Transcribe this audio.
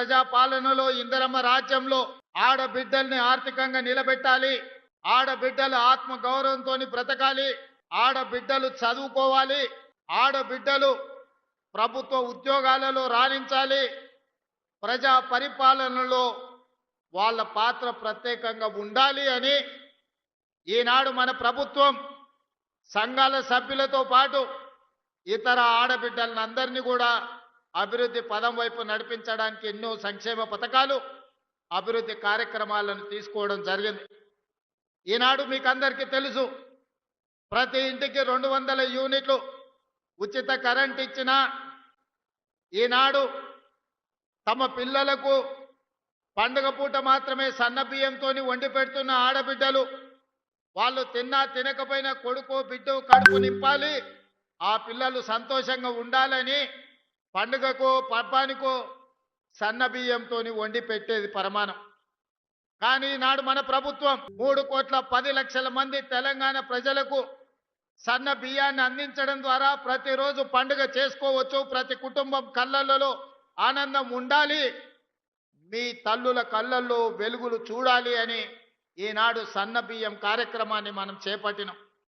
ప్రజాపాలనలో ఇందరమ్మ రాజ్యంలో ఆడబిడ్డల్ని ఆర్థికంగా నిలబెట్టాలి. ఆడబిడ్డలు ఆత్మ గౌరవంతో బ్రతకాలి. ఆడబిడ్డలు చదువుకోవాలి. ఆడబిడ్డలు ప్రభుత్వ ఉద్యోగాలలో రాణించాలి. ప్రజా పరిపాలనలో వాళ్ళ పాత్ర ప్రత్యేకంగా ఉండాలి అని ఈనాడు మన ప్రభుత్వం సంఘాల సభ్యులతో పాటు ఇతర ఆడబిడ్డలను అందరినీ కూడా అభివృద్ధి పదం వైపు నడిపించడానికి ఎన్నో సంక్షేమ పథకాలు అభివృద్ధి కార్యక్రమాలను తీసుకోవడం జరిగింది. ఈనాడు మీకు అందరికీ తెలుసు ప్రతి ఇంటికి రెండు వందల యూనిట్లు ఉచిత కరెంట్ ఇచ్చిన ఈనాడు తమ పిల్లలకు పండుగ పూట మాత్రమే సన్న బియ్యంతో వండి పెడుతున్న ఆడబిడ్డలు వాళ్ళు తిన్నా తినకపోయినా కొడుకు బిడ్డ కడుపు నింపాలి ఆ పిల్లలు సంతోషంగా ఉండాలని పండుగకు పబ్బానికో సన్న బియ్యంతో వండి పెట్టేది పరమానం కానీ ఈనాడు మన ప్రభుత్వం మూడు కోట్ల పది లక్షల మంది తెలంగాణ ప్రజలకు సన్న బియ్యాన్ని అందించడం ద్వారా ప్రతిరోజు పండుగ చేసుకోవచ్చు. ప్రతి కుటుంబం కళ్ళల్లో ఆనందం ఉండాలి. మీ తల్లుల కళ్ళల్లో వెలుగులు చూడాలి అని ఈనాడు సన్న బియ్యం కార్యక్రమాన్ని మనం చేపట్టినాం.